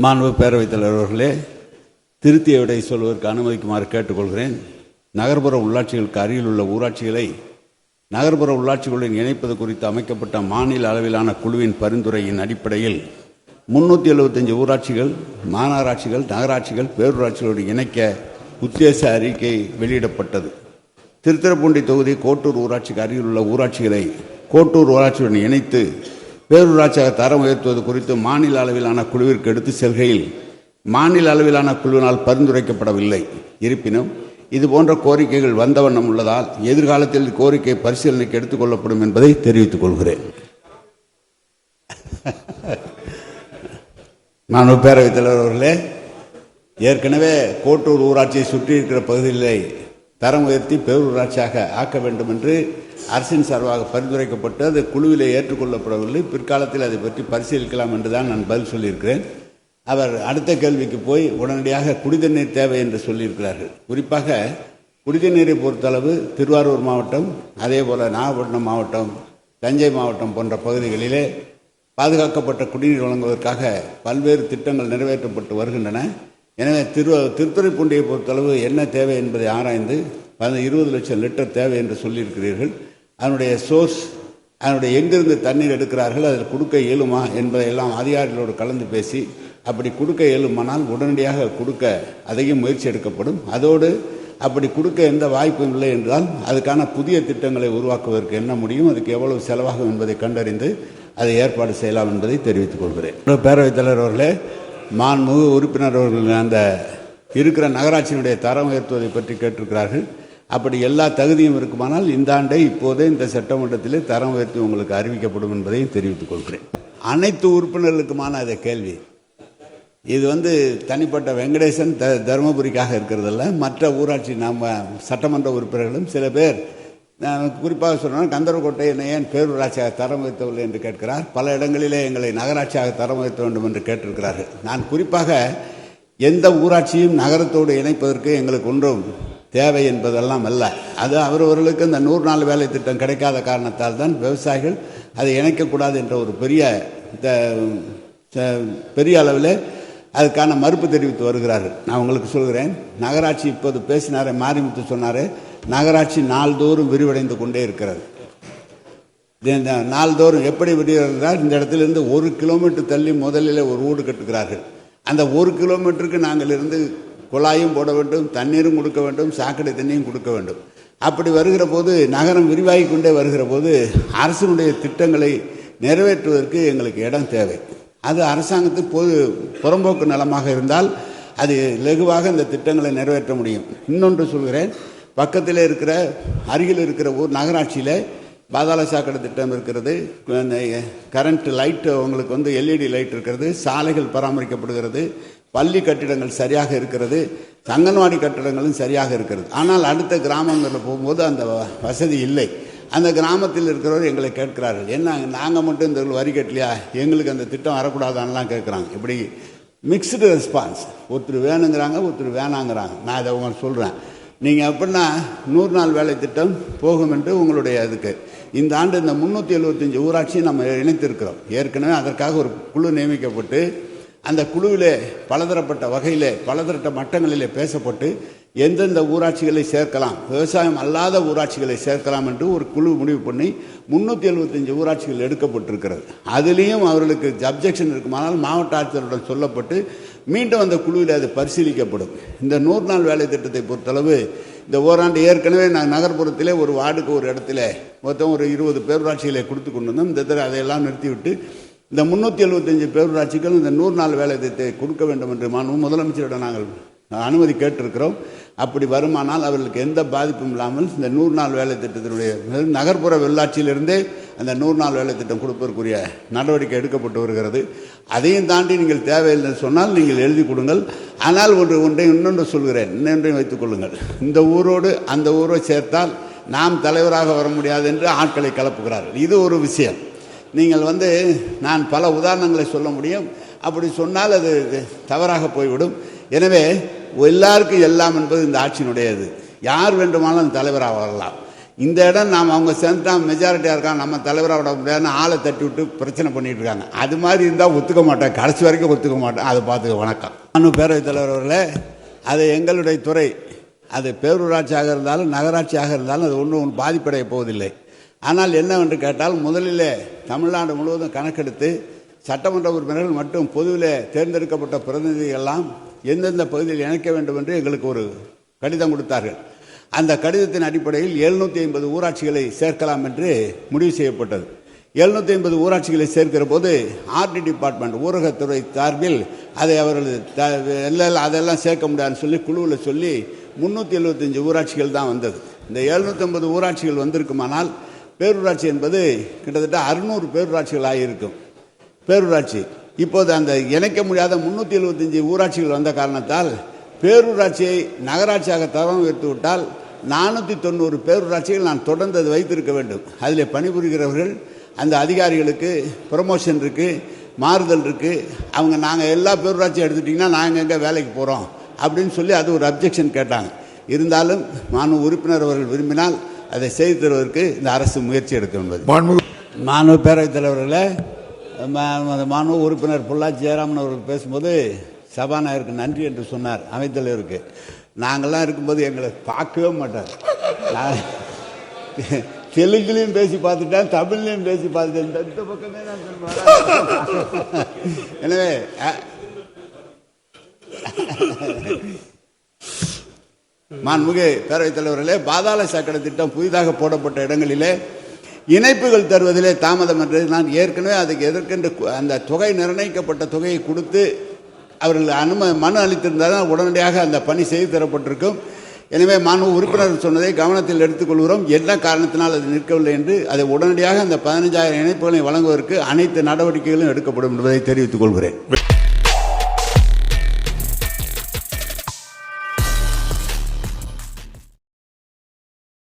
மாண்பு பேரவைத் தலைவர் அவர்களே திருத்திய விடை சொல்வதற்கு அனுமதிக்குமாறு கேட்டுக்கொள்கிறேன். நகர்ப்புற உள்ளாட்சிகளுக்கு அருகில் உள்ள ஊராட்சிகளை நகர்ப்புற உள்ளாட்சிகளுடன் இணைப்பது குறித்து அமைக்கப்பட்ட மாநில அளவிலான குழுவின் பரிந்துரையின் அடிப்படையில் முன்னூற்றி எழுபத்தஞ்சு ஊராட்சிகள் மாநகராட்சிகள் நகராட்சிகள் பேரூராட்சிகளோடு இணைக்க உத்தேச அறிக்கை வெளியிடப்பட்டது. திருத்திரப்பூண்டி தொகுதி கோட்டூர் ஊராட்சிக்கு அருகில் உள்ள ஊராட்சிகளை கோட்டூர் ஊராட்சியுடன் இணைத்து பேரூராட்சியாக தரம் உயர்த்துவது குறித்து மாநில அளவிலான குழுவிற்கு எடுத்து செல்கையில் மாநில அளவிலான குழுவினால் பரிந்துரைக்கப்படவில்லை. இருப்பினும் இதுபோன்ற கோரிக்கைகள் வந்த வண்ணம் உள்ளதால் எதிர்காலத்தில் கோரிக்கை பரிசீலனைக்கு எடுத்துக் கொள்ளப்படும் என்பதை தெரிவித்துக் கொள்கிறேன். நான் பேரவைத் தலைவர் அவர்களே ஏற்கனவே கோட்டூர் ஊராட்சியை சுற்றி இருக்கிற பகுதிகளை தரம் உயர்த்தி பேரூராட்சியாக ஆக்க வேண்டும் என்று அரசின் சார்பாக பரிந்துரைக்கப்பட்டு அது குழுவிலே ஏற்றுக்கொள்ளப்படவில்லை. பிற்காலத்தில் அதை பற்றி பரிசீலிக்கலாம் என்று தான் நான் பதில் சொல்லியிருக்கிறேன். அவர் அடுத்த கேள்விக்கு போய் உடனடியாக குடிதண்ணீர் தேவை என்று சொல்லியிருக்கிறார்கள். குறிப்பாக குடிதண்ணீரை பொறுத்தளவு திருவாரூர் மாவட்டம் அதே போல நாகப்பட்டினம் மாவட்டம் தஞ்சை மாவட்டம் போன்ற பகுதிகளிலே பாதுகாக்கப்பட்ட குடிநீர் வழங்குவதற்காக பல்வேறு திட்டங்கள் நிறைவேற்றப்பட்டு வருகின்றன. எனவே திரு திருத்துறைப்பூண்டியை பொறுத்தளவு என்ன தேவை என்பதை ஆராய்ந்து பதின இருபது லட்சம் லிட்டர் தேவை என்று சொல்லியிருக்கிறீர்கள். அதனுடைய சோர்ஸ் அதனுடைய எங்கிருந்து தண்ணீர் எடுக்கிறார்கள் அதில் கொடுக்க இயலுமா என்பதையெல்லாம் அதிகாரிகளோடு கலந்து பேசி அப்படி கொடுக்க இயலுமானால் உடனடியாக கொடுக்க அதையும் முயற்சி எடுக்கப்படும். அதோடு அப்படி கொடுக்க எந்த வாய்ப்பும் இல்லை என்றால் அதுக்கான புதிய திட்டங்களை உருவாக்குவதற்கு என்ன முடியும் அதுக்கு எவ்வளவு செலவாகும் என்பதை கண்டறிந்து அதை ஏற்பாடு செய்யலாம் என்பதை தெரிவித்துக் கொள்கிறேன். பேரவைத் தலைவர் அவர்களே மாண்புமிகு உறுப்பினர் அவர்கள் அந்த இருக்கிற நகராட்சியினுடைய தரம் உயர்த்துவதை பற்றி கேட்டிருக்கிறார்கள். அப்படி எல்லா தகுதியும் இருக்குமானால் இந்த ஆண்டை இப்போதே இந்த சட்டமன்றத்திலே தரம் உயர்த்தி உங்களுக்கு அறிவிக்கப்படும் என்பதையும் தெரிவித்துக் கொள்கிறேன். அனைத்து உறுப்பினர்களுக்குமான அந்த கேள்வி. இது வந்து தனிப்பட்ட வெங்கடேசன் த தருமபுரிக்காக இருக்கிறதில்ல. மற்ற ஊராட்சி நம்ம சட்டமன்ற உறுப்பினர்களும் சில பேர் குறிப்பாக சொன்னால் கந்தரகோட்டை என்னை ஏன் பேரூராட்சியாக தரம் உயர்த்தவில்லை என்று கேட்கிறார்? பல இடங்களிலே எங்களை நகராட்சியாக தரம் வைத்த வேண்டும் என்று கேட்டிருக்கிறார்கள். நான் குறிப்பாக எந்த ஊராட்சியும் நகரத்தோடு இணைப்பதற்கு எங்களுக்கு ஒன்றும் தேவை என்பதெல்லாம் அல்ல. அது அவரவர்களுக்கு இந்த நூறு நாள் வேலை திட்டம் கிடைக்காத காரணத்தால் தான் விவசாயிகள் அதை இணைக்கக்கூடாது என்ற ஒரு பெரிய பெரிய அளவில் அதுக்கான மறுப்பு தெரிவித்து வருகிறார்கள். நான் உங்களுக்கு சொல்கிறேன் நகராட்சி இப்போது பேசினாரே மாரிமுத்து சொன்னார் நகராட்சி நாள்தோறும் விரிவடைந்து கொண்டே இருக்கிறது. நாள்தோறும் எப்படி விரிவடைந்தால் இந்த இடத்திலிருந்து ஒரு கிலோமீட்டர் தள்ளி முதலில் ஒரு வீடு கட்டுகிறார்கள். அந்த ஒரு கிலோமீட்டருக்கு நாங்கள் இருந்து குழாயும் போட வேண்டும் தண்ணீரும் கொடுக்க வேண்டும் சாக்கடை தண்ணியும் கொடுக்க வேண்டும். அப்படி வருகிற போது நகரம் விரிவாகி கொண்டே வருகிற போது அரசினுடைய திட்டங்களை நிறைவேற்றுவதற்கு எங்களுக்கு இடம் தேவை. அது அரசாங்கத்துக்கு பொது புறம்போக்கு நலமாக இருந்தால் அது லகுவாக இந்த திட்டங்களை நிறைவேற்ற முடியும். இன்னொன்று சொல்கிறேன் பக்கத்தில் இருக்கிற அருகில் இருக்கிற ஊர் நகராட்சியில் பாதாள சாக்கடை திட்டம் இருக்கிறது. கரண்ட் லைட்டு அவங்களுக்கு வந்து எல்இடி லைட் இருக்கிறது. சாலைகள் பராமரிக்கப்படுகிறது. பள்ளி கட்டிடங்கள் சரியாக இருக்கிறது. அங்கன்வாடி கட்டிடங்களும் சரியாக இருக்கிறது. ஆனால் அடுத்த கிராமங்களில் போகும்போது அந்த வசதி இல்லை. அந்த கிராமத்தில் இருக்கிறவர் எங்களை கேட்கிறார்கள். என்ன நாங்கள் மட்டும் இந்த வரி கட்டலையா? எங்களுக்கு அந்த திட்டம் வரக்கூடாதான்லாம் கேட்குறாங்க. இப்படி மிக்ஸ்டு ரெஸ்பான்ஸ் ஒருத்தர் வேணுங்கிறாங்க ஒருத்தர் வேணாங்கிறாங்க. நான் இதை அவங்க சொல்கிறேன் நீங்கள் எப்படின்னா நூறு நாள் வேலை திட்டம் போகும் என்று உங்களுடைய அதுக்கு இந்த ஆண்டு இந்த முந்நூற்றி எழுபத்தஞ்சு ஊராட்சியும் நம்ம இணைத்திருக்கிறோம். ஏற்கனவே அதற்காக ஒரு குழு நியமிக்கப்பட்டு அந்த குழுவிலே பலதரப்பட்ட வகையிலே பலதரப்பட்ட மட்டங்களிலே பேசப்பட்டு எந்தெந்த ஊராட்சிகளை சேர்க்கலாம் விவசாயம் அல்லாத ஊராட்சிகளை சேர்க்கலாம் என்று ஒரு குழு முடிவு பண்ணி முன்னூற்றி எழுபத்தஞ்சு ஊராட்சிகள் எடுக்கப்பட்டிருக்கிறது. அதுலேயும் அவர்களுக்கு அப்ஜெக்ஷன் இருக்குமானால் மாவட்ட ஆட்சியருடன் சொல்லப்பட்டு மீண்டும் அந்த குழுவில் அது பரிசீலிக்கப்படும். இந்த நூறு நாள் வேலை திட்டத்தை பொறுத்தளவு இந்த ஓராண்டு ஏற்கனவே நான் நகர்ப்புறத்திலே ஒரு வார்டுக்கு ஒரு இடத்துல மொத்தம் ஒரு இருபது பேரூராட்சிகளை கொடுத்து கொண்டு வந்தோம். இந்த தடவை அதையெல்லாம் நிறுத்திவிட்டு இந்த முந்நூற்றி எழுபத்தஞ்சு பேரூராட்சிகள் இந்த நூறு நாள் வேலை திட்டத்தை கொடுக்க வேண்டும் என்று மாண்பு முதலமைச்சரிடம் நாங்கள் அனுமதி கேட்டிருக்கிறோம். அப்படி வருமானால் அவர்களுக்கு எந்த பாதிப்பும் இல்லாமல் இந்த நூறு நாள் வேலை திட்டத்தினுடைய நகர்ப்புற வெள்ளாட்சியிலிருந்தே அந்த நூறு நாள் வேலை திட்டம் கொடுப்பதற்குரிய நடவடிக்கை எடுக்கப்பட்டு வருகிறது. அதையும் தாண்டி நீங்கள் தேவையில்லை சொன்னால் நீங்கள் எழுதி கொடுங்கள். ஆனால் ஒன்று ஒன்றை இன்னொன்று சொல்கிறேன். இன்னொன்றையும் வைத்துக் கொள்ளுங்கள். இந்த ஊரோடு அந்த ஊரை சேர்த்தால் நாம் தலைவராக வர முடியாது என்று ஆட்களை கலப்புகிறார்கள். இது ஒரு விஷயம். நீங்கள் வந்து நான் பல உதாரணங்களை சொல்ல முடியும். அப்படி சொன்னால் அது தவறாக போய்விடும். எனவே எல்லாருக்கும் எல்லாம் என்பது இந்த ஆட்சியினுடையது. யார் வேண்டுமானாலும் தலைவராக வரலாம். இந்த இடம் நாம் அவங்க சேர்ந்துட்டா மெஜாரிட்டியாக இருக்கான் நம்ம தலைவராக விட முடியாதுன்னு ஆளை தட்டி விட்டு பிரச்சனை பண்ணிட்டு இருக்காங்க. அது மாதிரி இருந்தால் ஒத்துக்க மாட்டேன். கடைசி வரைக்கும் ஒத்துக்க மாட்டேன். அதை பார்த்துக்க வணக்கம். நானும் பேரவைத் தலைவர் அவர்களே அது எங்களுடைய துறை. அது பேரூராட்சியாக இருந்தாலும் நகராட்சியாக இருந்தாலும் அது ஒன்றும் ஒன்றும் பாதிப்படைய போவதில்லை. ஆனால் என்னவென்று கேட்டால் முதலிலே தமிழ்நாடு முழுவதும் கணக்கெடுத்து சட்டமன்ற உறுப்பினர்கள் மற்றும் பொதுவில் தேர்ந்தெடுக்கப்பட்ட பிரதிநிதிகள் எல்லாம் எந்தெந்த பகுதியில் இணைக்க வேண்டும் என்று எங்களுக்கு ஒரு கடிதம் கொடுத்தார்கள். அந்த கடிதத்தின் அடிப்படையில் எழுநூற்றி ஐம்பது ஊராட்சிகளை சேர்க்கலாம் என்று முடிவு செய்யப்பட்டது. எழுநூற்றி ஐம்பது ஊராட்சிகளை சேர்க்கிற போது ஆர்டி டிபார்ட்மெண்ட் ஊரகத்துறை சார்பில் அதை அவர்கள் த- அதெல்லாம் சேர்க்க முடியாதுன்னு சொல்லி குழுவில் சொல்லி முந்நூற்றி எழுபத்தஞ்சு ஊராட்சிகள் தான் வந்தது. இந்த எழுநூற்றி ஐம்பது ஊராட்சிகள் வந்திருக்குமானால் பேரூராட்சி என்பது கிட்டத்தட்ட அறுநூறு பேரூராட்சிகள் ஆகியிருக்கும் பேரூராட்சி. இப்போது அந்த இணைக்க முடியாத முன்னூற்றி எழுபத்தஞ்சு ஊராட்சிகள் வந்த காரணத்தால் பேரூராட்சியை நகராட்சியாக தரம் உயர்த்து விட்டால் நானூற்றி தொண்ணூறு பேரூராட்சிகள் நான் தொடர்ந்து அது வைத்திருக்க வேண்டும். அதில் பணிபுரிகிறவர்கள் அந்த அதிகாரிகளுக்கு ப்ரமோஷன் இருக்குது மாறுதல் இருக்குது அவங்க நாங்கள் எல்லா பேரூராட்சியும் எடுத்துட்டிங்கன்னா நாங்கள் எங்கே வேலைக்கு போகிறோம் அப்படின்னு சொல்லி அது ஒரு அப்ஜெக்ஷன் கேட்டாங்க. இருந்தாலும் மாணவ உறுப்பினர் அவர்கள் விரும்பினால் அதை செய்து தருவதற்கு இந்த அரசு முயற்சி எடுக்க என்பது மாணவ பேரவைத் தலைவர்களே மாணவ உறுப்பினர் பொள்ளாச்சி ஜெயராமன் அவர்கள் பேசும்போது சபாநாயகருக்கு நன்றி என்று சொன்னார் அவைத்தலைவருக்கு நாங்கள்லாம் இருக்கும்போது எங்களை பார்க்கவே மாட்டார். தெலுங்குலையும் பேசி பார்த்துட்டேன் தமிழ்லையும் பேசி பார்த்துட்டேன். இந்த- பக்கமே நான் எனவே மாண்புமிகு பேரவைத் தலைவர்களே பாதாள சாக்கடை திட்டம் புதிதாக போடப்பட்ட இடங்களிலே இணைப்புகள் தருவதிலே தாமதம் என்று நான் ஏற்கனவே அதுக்கு எதற்கென்று அந்த தொகை நிர்ணயிக்கப்பட்ட தொகையை கொடுத்து அவர்கள் அனும மனு அளித்திருந்தால் உடனடியாக அந்த பணி செய்து தரப்பட்டிருக்கும். எனவே மாண்பு உறுப்பினர் சொன்னதை கவனத்தில் எடுத்துக்கொள்கிறோம். என்ன காரணத்தினால் அது நிற்கவில்லை என்று அதை உடனடியாக அந்த பதினஞ்சாயிரம் இணைப்புகளை வழங்குவதற்கு அனைத்து நடவடிக்கைகளும் எடுக்கப்படும் என்பதை தெரிவித்துக் கொள்கிறேன்.